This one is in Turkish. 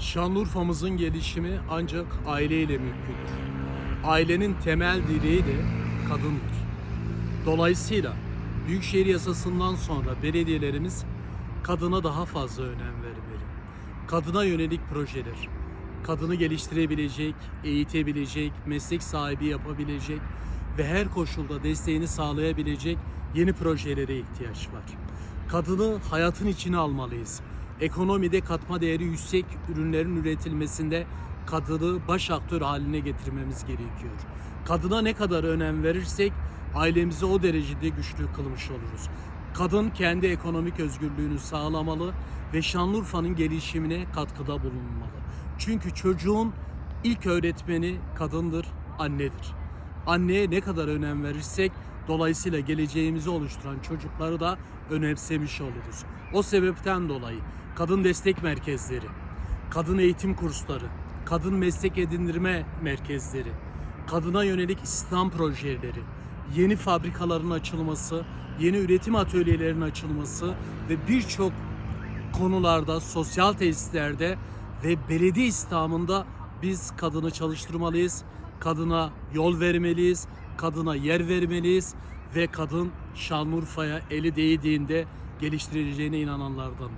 Şanlıurfa'mızın gelişimi ancak aileyle mümkündür. Ailenin temel direği de kadındır. Dolayısıyla Büyükşehir Yasası'ndan sonra belediyelerimiz kadına daha fazla önem vermeli. Kadına yönelik projeler, kadını geliştirebilecek, eğitebilecek, meslek sahibi yapabilecek ve her koşulda desteğini sağlayabilecek yeni projelere ihtiyaç var. Kadını hayatın içine almalıyız. Ekonomide katma değeri yüksek ürünlerin üretilmesinde kadını baş aktör haline getirmemiz gerekiyor. Kadına ne kadar önem verirsek ailemizi o derecede güçlü kılmış oluruz. Kadın kendi ekonomik özgürlüğünü sağlamalı ve Şanlıurfa'nın gelişimine katkıda bulunmalı. Çünkü çocuğun ilk öğretmeni kadındır, annedir. Anneye ne kadar önem verirsek dolayısıyla geleceğimizi oluşturan çocukları da önemsemiş oluruz. O sebepten dolayı kadın destek merkezleri, kadın eğitim kursları, kadın meslek edindirme merkezleri, kadına yönelik istihdam projeleri, yeni fabrikaların açılması, yeni üretim atölyelerinin açılması ve birçok konularda, sosyal tesislerde ve belediye istihdamında biz kadını çalıştırmalıyız. Kadına yol vermeliyiz, kadına yer vermeliyiz ve kadın Şanlıurfa'ya eli değdiğinde geliştireceğine inananlardan.